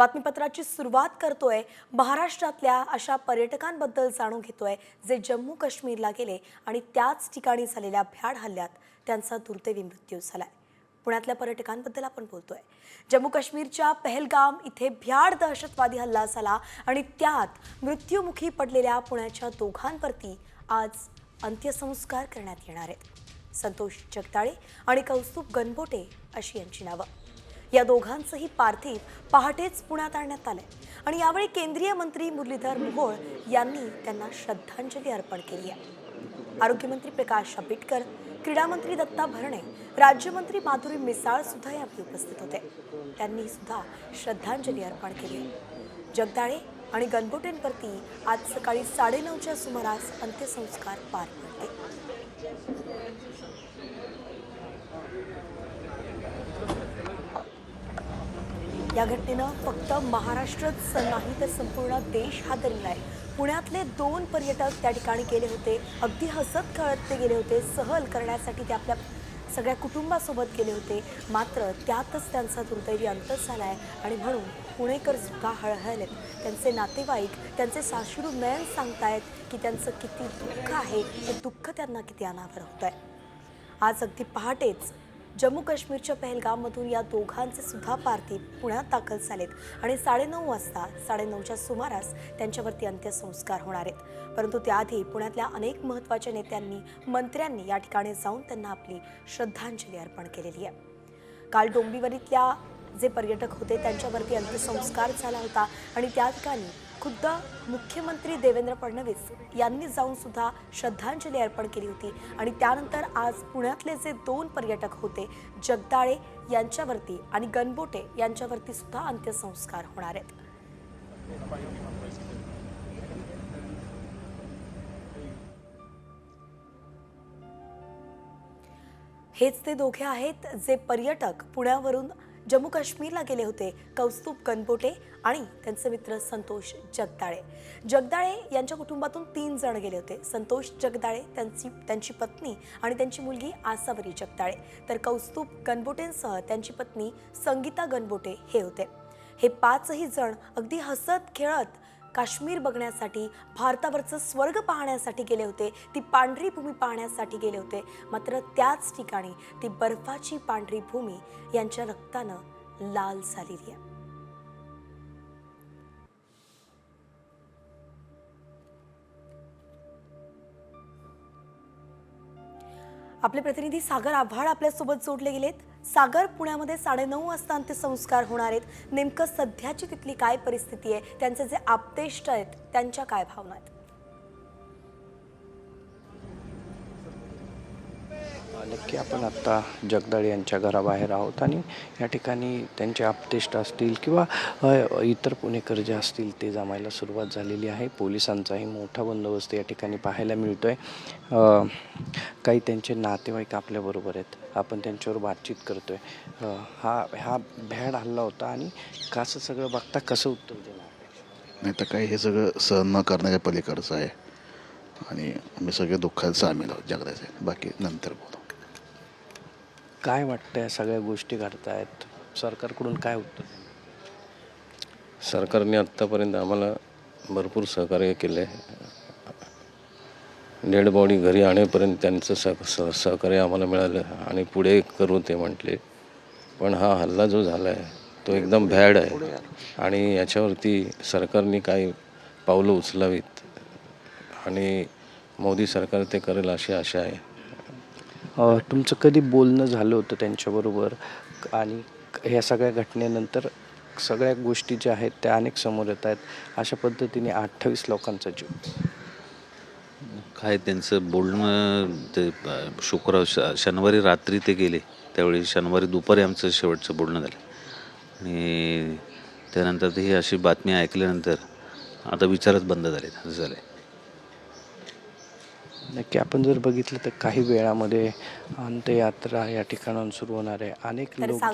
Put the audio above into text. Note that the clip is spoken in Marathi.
बातमीपत्राची सुरुवात करतोय. महाराष्ट्रातल्या अशा पर्यटकांबद्दल जाणून घेतोय जे जम्मू काश्मीरला गेले आणि त्याच ठिकाणी झालेल्या भ्याड हल्ल्यात त्यांचा दुर्दैवी मृत्यू झालाय. पुण्यातल्या पर्यटकांबद्दल आपण बोलतोय. जम्मू काश्मीरच्या पहलगाम इथे भ्याड दहशतवादी हल्ला झाला आणि त्यात मृत्युमुखी पडलेल्या पुण्याच्या दोघांवरती आज अंत्यसंस्कार करण्यात येणार आहेत. संतोष जगदाळे आणि कौस्तुभ गणबोटे अशी यांची नावं. या दोघांचंही पार्थिव पहाटेच पुण्यात आणण्यात आलंय. आणि यावेळी केंद्रीय मंत्री मुरलीधर मोहोळ यांनी त्यांना श्रद्धांजली अर्पण केली आहे. आरोग्यमंत्री प्रकाश आंबेडकर क्रीडामंत्री दत्ता भरणे राज्यमंत्री माधुरी मिसाळ सुद्धा यावेळी उपस्थित होते. त्यांनी सुद्धा श्रद्धांजली अर्पण केली आहे. जगदाळे आणि गणबोटेंवरती आज सकाळी साडेनऊच्या सुमारास अंत्यसंस्कार पार पडले. या घटनेनं फक्त महाराष्ट्रच नाही तर संपूर्ण देश हादरलेला आहे. पुण्यातले दोन पर्यटक त्या ठिकाणी गेले होते. अगदी हसत खेळत ते गेले होते. सहल करण्यासाठी ते आपल्या सगळ्या कुटुंबासोबत गेले होते. मात्र त्यातच त्यांचा दुर्दैवी अंत झाला आहे आणि म्हणून पुणेकर सुद्धा हळहळलेत. त्यांचे नातेवाईक त्यांचे सासरू नयन सांगतायत की त्यांचं किती दुःख आहे. हे दुःख त्यांना किती अनावर होत आहे आज अगदी पहाटेच जम्मू काश्मीरच्या पहलगाममधून या दोघांचे सुद्धा पार्थिव पुण्यात दाखल झालेत आणि साडेनऊ वाजता साडेनऊच्या सुमारास त्यांच्यावरती अंत्यसंस्कार होणार आहेत. परंतु त्याआधी पुण्यातल्या अनेक महत्त्वाच्या नेत्यांनी मंत्र्यांनी या ठिकाणी जाऊन त्यांना आपली श्रद्धांजली अर्पण केलेली आहे. काल डोंबिवलीतल्या जे पर्यटक होते त्यांच्यावरती अंत्यसंस्कार झाला होता. आणि त्या ठिकाणी खुद्द मुख्यमंत्री देवेंद्र फडणवीस यांनी जाऊन सुद्धा श्रद्धांजली अर्पण केली होती. आणि त्यानंतर आज पुण्यातले जे दोन पर्यटक होते जगदाळे यांच्यावरती आणि गणबोटे यांच्यावरती सुद्धा अंत्यसंस्कार होणार आहेत. हेच ते दोघे आहेत जे पर्यटक पुण्यावरून जम्मू काश्मीरला गेले होते कौस्तुभ गणबोटे आणि त्यांचे मित्र संतोष जगदाळे. जगदाळे यांच्या कुटुंबातून तीन जण गेले होते. संतोष जगदाळे त्यांची त्यांची पत्नी आणि त्यांची मुलगी आसावरी जगदाळे. तर कौस्तुभ गणबोटेंसह त्यांची पत्नी संगीता गणबोटे हे होते. हे पाचही जण अगदी हसत खेळत काश्मीर बघण्यासाठी भारतावरचं स्वर्ग पाहण्यासाठी गेले होते. ती पांढरी भूमी पाहण्यासाठी गेले होते. मात्र त्याच ठिकाणी ती बर्फाची पांढरी भूमी यांच्या रक्तानं लाल झालेली आहे. आपले प्रतिनिधी सागर आव्हाड आपल्यासोबत जोडले गेलेत. सागर पुण्यामध्ये साडेनऊ वाजता अंत्यसंस्कार होणार आहेत. नेमकं सध्याची तिथली काय परिस्थिती आहे? त्यांचे जे आपतेष्ट आहेत त्यांच्या काय भावना आहेत? नक्की आपण आत्ता जगदाळे यांच्या घराबाहेर आहोत आणि या ठिकाणी त्यांचे आपतेष्ट असतील किंवा इतर पुणेकर जे असतील ते जमायला सुरुवात झालेली आहे. पोलिसांचाही मोठा बंदोबस्त या ठिकाणी पाहायला मिळतो आहे काही त्यांचे नातेवाईक आपल्याबरोबर आहेत. आपण त्यांच्यावर बातचीत करतो आहे हा हा भ्याड हल्ला होता आणि कसं सगळं बघता कसं उत्तर देणार? नाही तर काही हे सगळं सहन न करण्याच्या पलीकडचं आहे. आणि आम्ही सगळे दुःखात सामील आहोत जगदाचे बाकी नंतर बोलू. काय वाटतं सगळ्या गोष्टी घडतायत? सरकारकडून काय उत्तर? सरकारने आत्तापर्यंत आम्हाला भरपूर सहकार्य केले डेड बॉडी घरी आणेपर्यंत त्यांचं सह सह सहकार्य आम्हाला मिळालं आणि पुढे करू ते म्हटले. पण हा हल्ला जो झाला आहे तो एकदम भॅड आहे. आणि याच्यावरती सरकारने काही पावलं उचलावीत. आणि मोदी सरकार ते करेल अशी आशा आहे. तुमचं कधी बोलणं झालं होतं त्यांच्याबरोबर? आणि ह्या सगळ्या घटनेनंतर सगळ्या गोष्टी ज्या आहेत त्या अनेक समोर येत आहेत. अशा पद्धतीने अठ्ठावीस लोकांचा जीव. काय त्यांचं बोलणं ते शुक्रवार शुक्र श शनिवारी रात्री ते गेले. त्यावेळी शनिवारी दुपारी आमचं शेवटचं बोलणं झालं. आणि त्यानंतर ते ही अशी बातमी ऐकल्यानंतर आता विचारच बंद झाले असं झालं आहे नक्की. आपण जर बघितलं तर काही वेळामध्ये अंत्ययात्रा या ठिकाणाहून सुरू होणार आहे. अनेक लोक